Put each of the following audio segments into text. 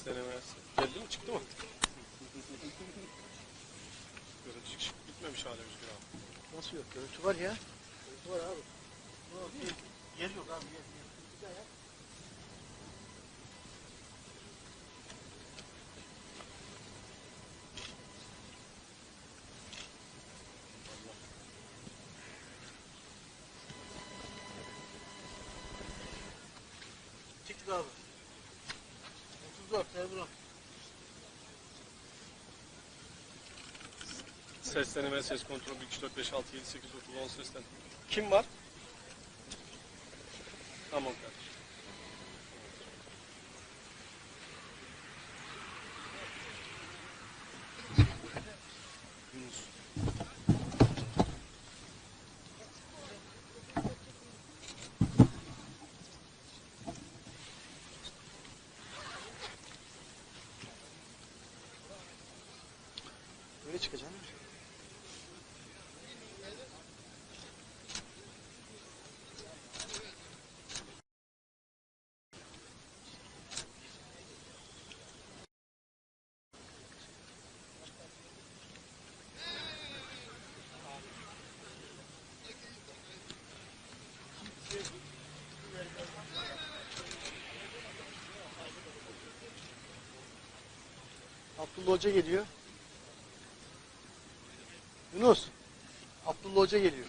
Ses deneme. Geldi mi çıktı mı? Görüntü çıkış bitmemiş hala Özgür abi. Nasıl yok? Görüntü var ya. Görüntü var abi. Yer, yok abi. Yer. Çıktık abi. 34 Ebru. Ses deneme, ses kontrol 1, 2, 4, 5, 6, 7, 8, 9, 10 sesten. Kim var? Tamam kardeşim. Böyle çıkacaksın. Abdullah Hoca geliyor. Yunus. Abdullah Hoca geliyor.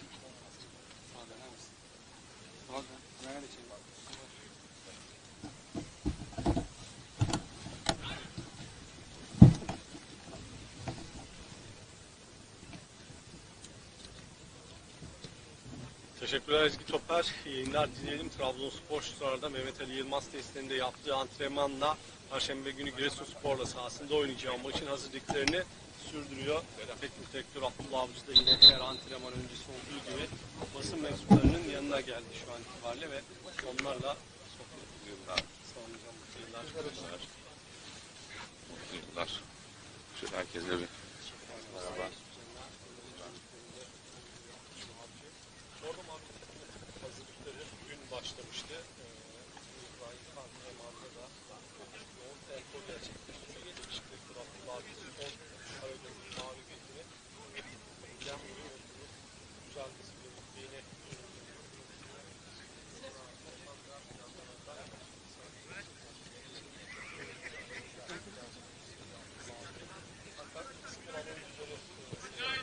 Teşekkürler Ezgi Topar. İyi Yayınlar dileyelim. Trabzonspor şu sırada Mehmet Ali Yılmaz testlerinde yaptığı antrenmanla Perşembe günü Giresunspor'la sahasında oynayacağı maçın hazırlıklarını sürdürüyor. Teknik direktör Abdullah Avcı da yine her antrenman öncesi olduğu gibi basın mensuplarının yanına geldi şu an itibariyle ve onlarla sohbet ediyorlar. Sağ olun hocam. Mutlu yıllar. Mutlu yıllar. Şöyle herkese bir merhaba. Orada hazırlıkları bugün başlamıştı. Ee, İbrahim antrenmanda da çok yoğun tempo gerçekleştiriyor. Yakışıklı direktör Abdullah Avcı son Karagöz'ün mağlubiyetini eylem yolu olduğunu güzel disiplinliğini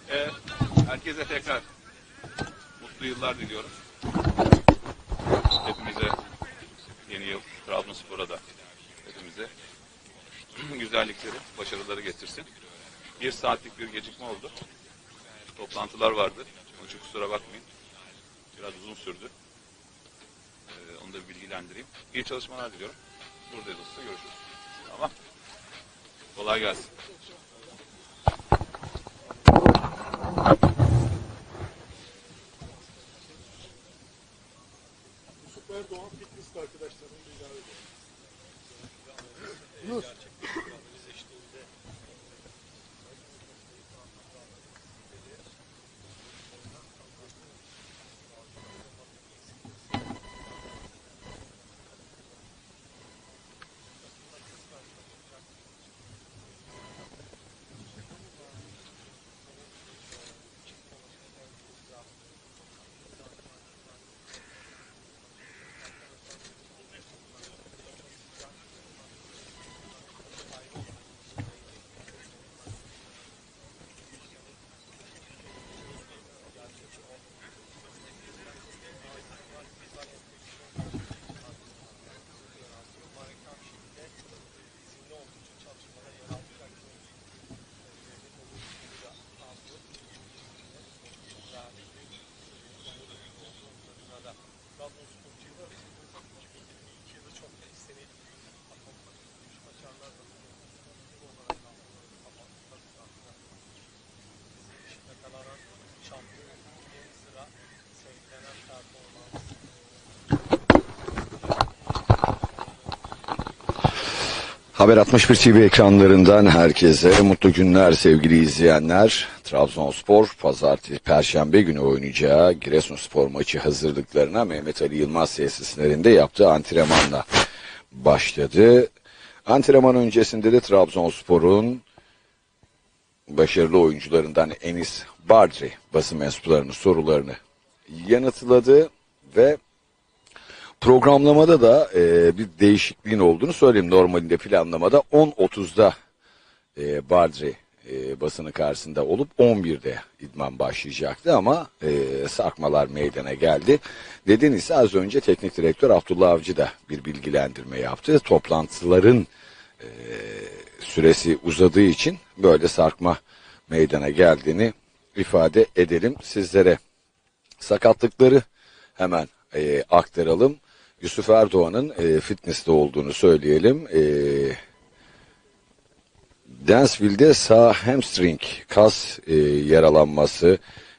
Evet, herkese tekrar mutlu yıllar diliyorum. Hepimize yeni yıl, Trabzonspor'a da hepimize güzellikleri, başarıları getirsin. Bir saatlik bir gecikme oldu. Toplantılar vardı. Onun için kusura bakmayın. Biraz uzun sürdü. Ee, onu da bilgilendireyim. İyi çalışmalar diliyorum. Buradayız olsa görüşürüz. Tamam. Kolay gelsin. Haber 61 TV ekranlarından herkese mutlu günler sevgili izleyenler. Trabzonspor pazartesi perşembe günü oynayacağı Giresunspor maçı hazırlıklarına Mehmet Ali Yılmaz tesislerinde yaptığı antrenmanla başladı. Antrenman öncesinde de Trabzonspor'un başarılı oyuncularından Enis Bardri basın mensuplarının sorularını yanıtladı ve programlamada da e, bir değişikliğin olduğunu söyleyeyim. Normalinde planlamada 10.30'da e, Bardri e, basını karşısında olup 11'de idman başlayacaktı ama e, sarkmalar meydana geldi. Neden ise az önce teknik direktör Abdullah Avcı da bir bilgilendirme yaptı. Toplantıların e, süresi uzadığı için böyle sarkma meydana geldiğini ifade edelim sizlere. Sakatlıkları hemen e, aktaralım. Yusuf Erdoğan'ın e, fitness'te olduğunu söyleyelim. E, Dansville'de sağ hamstring kas e, yaralanması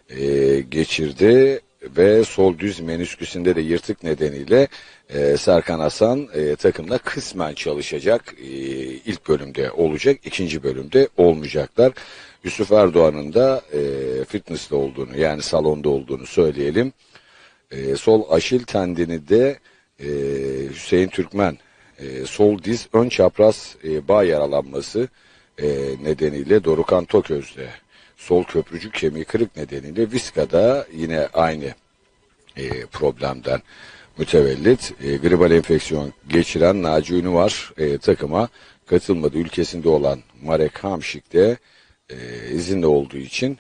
e, geçirdi ve sol düz menüsküsünde de yırtık nedeniyle e, Serkan Hasan e, takımda kısmen çalışacak. E, ilk bölümde olacak, ikinci bölümde olmayacaklar. Yusuf Erdoğan'ın da e, fitness'te olduğunu yani salonda olduğunu söyleyelim. E, sol aşil tendini de e, Hüseyin Türkmen e, sol diz ön çapraz e, bağ yaralanması e, nedeniyle Dorukan Toköz'de. Sol köprücük kemiği kırık nedeniyle Viska'da yine aynı e, problemden mütevellit. E, gribal enfeksiyon geçiren Naci Ünü var e, takıma katılmadı. Ülkesinde olan Marek Hamşik de e, izinli olduğu için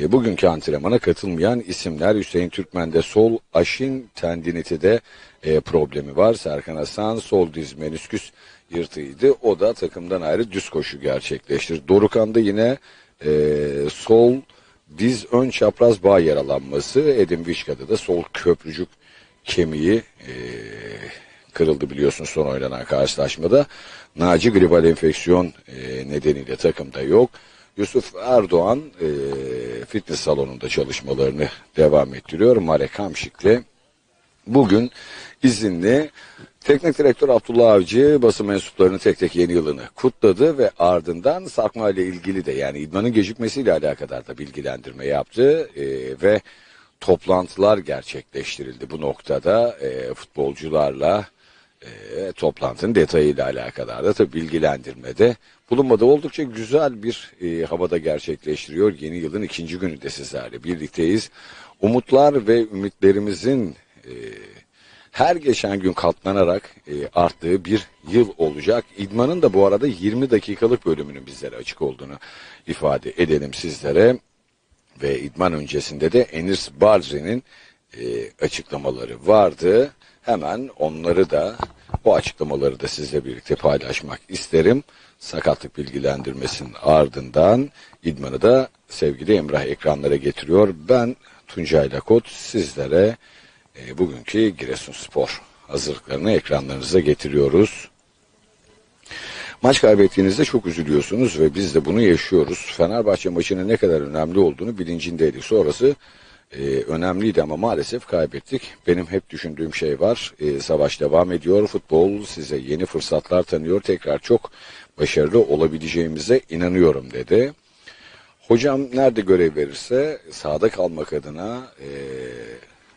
e, bugünkü antrenmana katılmayan isimler. Hüseyin Türkmen'de sol aşin tendinitide e, problemi var. Serkan Hasan sol diz menüsküs yırtığıydı. O da takımdan ayrı düz koşu gerçekleştirdi. Dorukan'da yine e, sol diz ön çapraz bağ yaralanması. Edin Vişka'da da sol köprücük kemiği e, kırıldı biliyorsun son oynanan karşılaşmada. Naci gribal enfeksiyon e, nedeniyle takımda yok. Yusuf Erdoğan e, fitness salonunda çalışmalarını devam ettiriyor. Marek Hamşik'le bugün izinli Teknik direktör Abdullah Avcı basın mensuplarının tek tek yeni yılını kutladı ve ardından sarkma ile ilgili de yani idmanın gecikmesiyle alakadar da bilgilendirme yaptı e, ve toplantılar gerçekleştirildi bu noktada e, futbolcularla e, toplantının detayıyla alakadar da tabii bilgilendirmede bulunmadı. Oldukça güzel bir e, havada gerçekleştiriyor. Yeni yılın ikinci günü de sizlerle birlikteyiz. Umutlar ve ümitlerimizin e, her geçen gün katlanarak e, arttığı bir yıl olacak. İdmanın da bu arada 20 dakikalık bölümünün bizlere açık olduğunu ifade edelim sizlere. Ve idman öncesinde de Enis Barzi'nin e, açıklamaları vardı. Hemen onları da o açıklamaları da sizle birlikte paylaşmak isterim. Sakatlık bilgilendirmesinin ardından idmanı da sevgili Emrah ekranlara getiriyor. Ben Tuncay Lakot sizlere e, bugünkü Giresunspor hazırlıklarını ekranlarınıza getiriyoruz. Maç kaybettiğinizde çok üzülüyorsunuz ve biz de bunu yaşıyoruz. Fenerbahçe maçının ne kadar önemli olduğunu bilincindeydik. Sonrası e, önemliydi ama maalesef kaybettik. Benim hep düşündüğüm şey var. E, savaş devam ediyor. Futbol size yeni fırsatlar tanıyor. Tekrar çok başarılı olabileceğimize inanıyorum dedi. Hocam nerede görev verirse sahada kalmak adına e,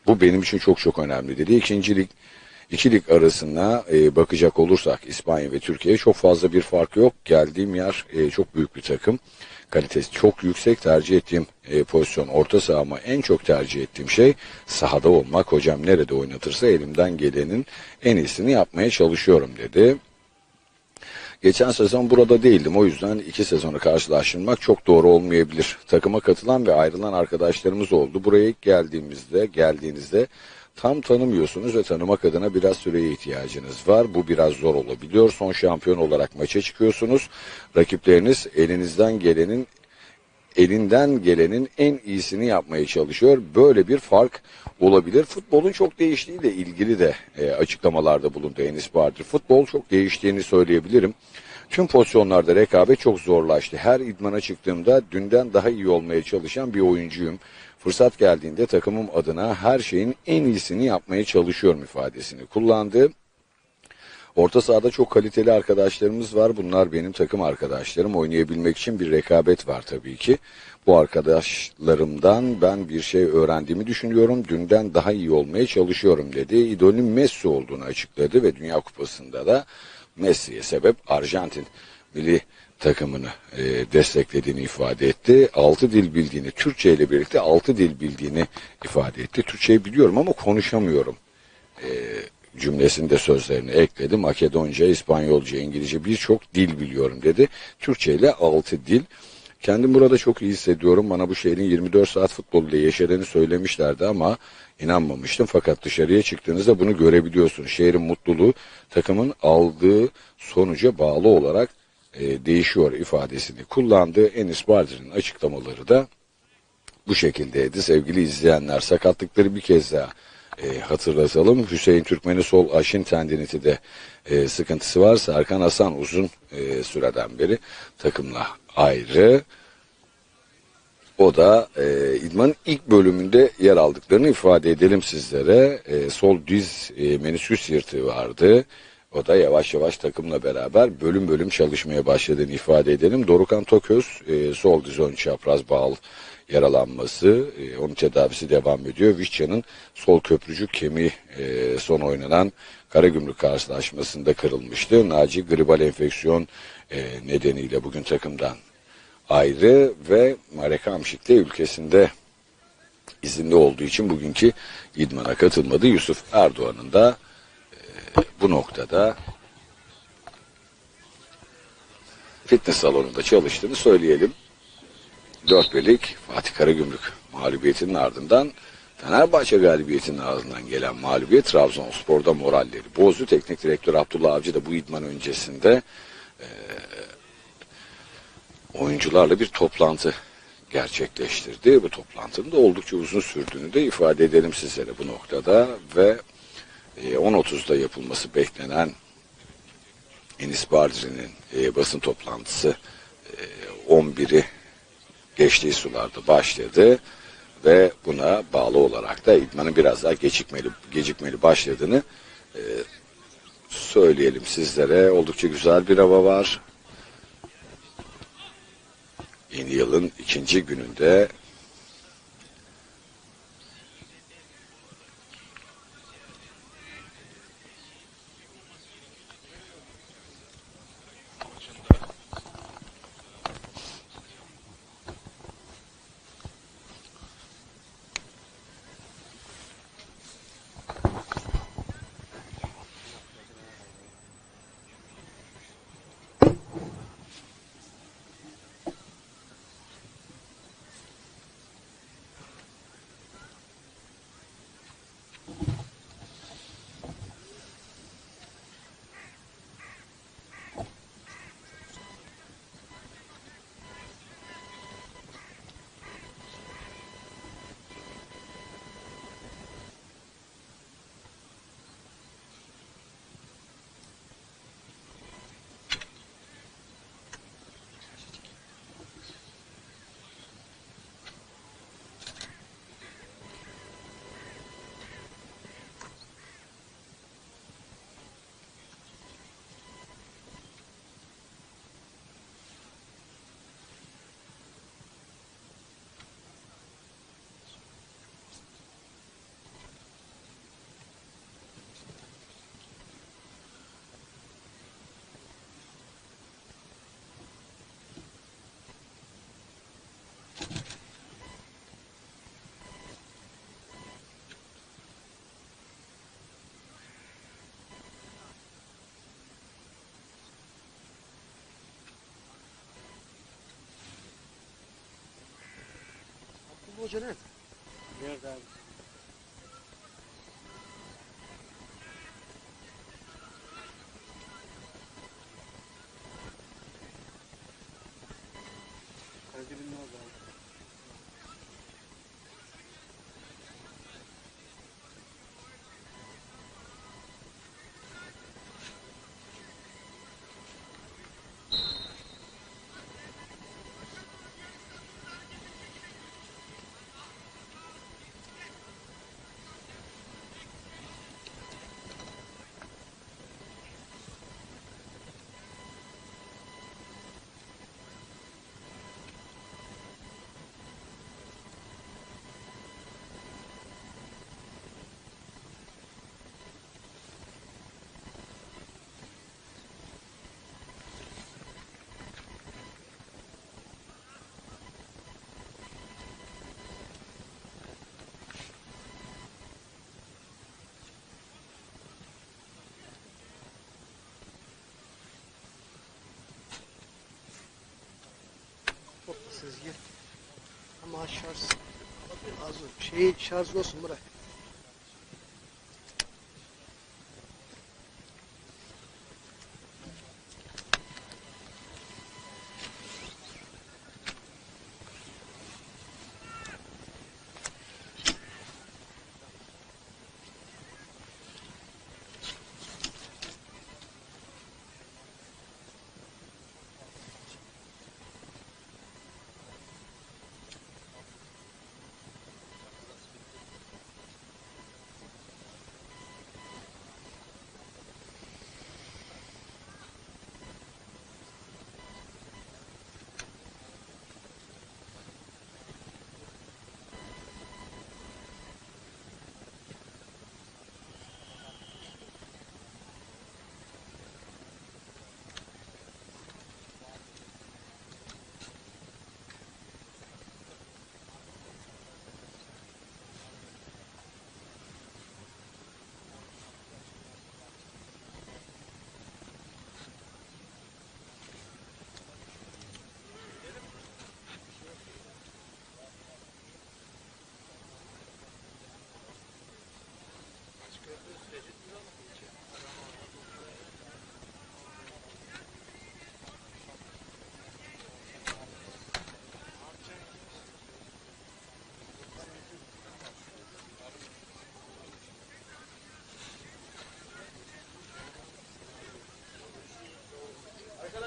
bu benim için çok çok önemli dedi. İkincilik iki lig arasına e, bakacak olursak İspanya ve Türkiye çok fazla bir fark yok. Geldiğim yer e, çok büyük bir takım. Kalitesi çok yüksek. Tercih ettiğim e, pozisyon orta saha ama en çok tercih ettiğim şey sahada olmak. Hocam nerede oynatırsa elimden gelenin en iyisini yapmaya çalışıyorum dedi. Geçen sezon burada değildim. O yüzden iki sezonu karşılaştırmak çok doğru olmayabilir. Takıma katılan ve ayrılan arkadaşlarımız oldu. Buraya ilk geldiğimizde, geldiğinizde tam tanımıyorsunuz ve tanımak adına biraz süreye ihtiyacınız var. Bu biraz zor olabiliyor. Son şampiyon olarak maça çıkıyorsunuz. Rakipleriniz elinizden gelenin elinden gelenin en iyisini yapmaya çalışıyor. Böyle bir fark olabilir. Futbolun çok değiştiğiyle ilgili de e, açıklamalarda bulundu Enis Bahadır. Futbol çok değiştiğini söyleyebilirim. Tüm pozisyonlarda rekabet çok zorlaştı. Her idmana çıktığımda dünden daha iyi olmaya çalışan bir oyuncuyum. Fırsat geldiğinde takımım adına her şeyin en iyisini yapmaya çalışıyorum ifadesini kullandı. Orta sahada çok kaliteli arkadaşlarımız var. Bunlar benim takım arkadaşlarım. Oynayabilmek için bir rekabet var tabii ki. Bu arkadaşlarımdan ben bir şey öğrendiğimi düşünüyorum. Dünden daha iyi olmaya çalışıyorum dedi. İdolün Messi olduğunu açıkladı ve Dünya Kupası'nda da Messi'ye sebep Arjantin milli takımını e, desteklediğini ifade etti. Altı dil bildiğini, Türkçe ile birlikte altı dil bildiğini ifade etti. Türkçeyi biliyorum ama konuşamıyorum cümlesinde sözlerini ekledi. Makedonca, İspanyolca, İngilizce birçok dil biliyorum dedi. Türkçe ile altı dil. Kendim burada çok iyi hissediyorum. Bana bu şehrin 24 saat futboluyla yaşadığını söylemişlerdi ama inanmamıştım. Fakat dışarıya çıktığınızda bunu görebiliyorsunuz. Şehrin mutluluğu takımın aldığı sonuca bağlı olarak e, değişiyor ifadesini kullandı. Enis Bardır'ın açıklamaları da bu şekildeydi. Sevgili izleyenler sakatlıkları bir kez daha e, hatırlatalım. Hüseyin Türkmen'in sol aşın tendiniti de e, sıkıntısı var. Serkan Hasan uzun e, süreden beri takımla ayrı. O da e, idmanın ilk bölümünde yer aldıklarını ifade edelim sizlere. E, sol diz e, menisküs yırtığı vardı. O da yavaş yavaş takımla beraber bölüm bölüm çalışmaya başladığını ifade edelim. Dorukan Toköz e, sol diz ön çapraz bağlı yaralanması, e, onun tedavisi devam ediyor. Vişça'nın sol köprücük kemiği e, son oynanan Karagümrük karşılaşmasında kırılmıştı. Naci gribal enfeksiyon e, nedeniyle bugün takımdan ayrı ve Marek Hamşik de ülkesinde izinli olduğu için bugünkü idmana katılmadı. Yusuf Erdoğan'ın da e, bu noktada fitness salonunda çalıştığını söyleyelim. 4 birlik Fatih Karagümrük mağlubiyetinin ardından Fenerbahçe galibiyetinin ardından gelen mağlubiyet Trabzonspor'da moralleri bozdu. Teknik direktör Abdullah Avcı da bu idman öncesinde e, oyuncularla bir toplantı gerçekleştirdi. Bu toplantının da oldukça uzun sürdüğünü de ifade edelim sizlere bu noktada ve e, 10.30'da yapılması beklenen Enis Bardri'nin e, basın toplantısı e, 11'i geçtiği sularda başladı ve buna bağlı olarak da idmanın biraz daha gecikmeli, gecikmeli başladığını e, söyleyelim sizlere. Oldukça güzel bir hava var. Yeni yılın ikinci gününde hoca nerede? Nerede abi? Sezgi. Ama şarj az şey şarjlı olsun bırak.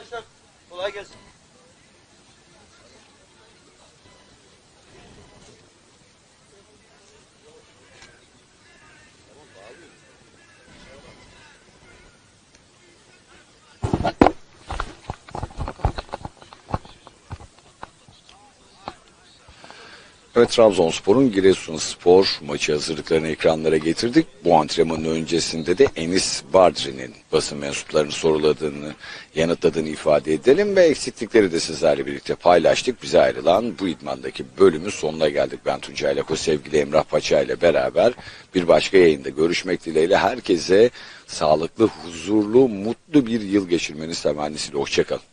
Arkadaşlar kolay gelsin. Evet Trabzonspor'un Giresunspor maçı hazırlıklarını ekranlara getirdik. Bu antrenmanın öncesinde de Enis Bardri'nin basın mensuplarının soruladığını, yanıtladığını ifade edelim ve eksiklikleri de sizlerle birlikte paylaştık. Bize ayrılan bu idmandaki bölümün sonuna geldik. Ben Tuncay Lako, sevgili Emrah Paça ile beraber bir başka yayında görüşmek dileğiyle herkese sağlıklı, huzurlu, mutlu bir yıl geçirmeniz temennisiyle. Hoşçakalın.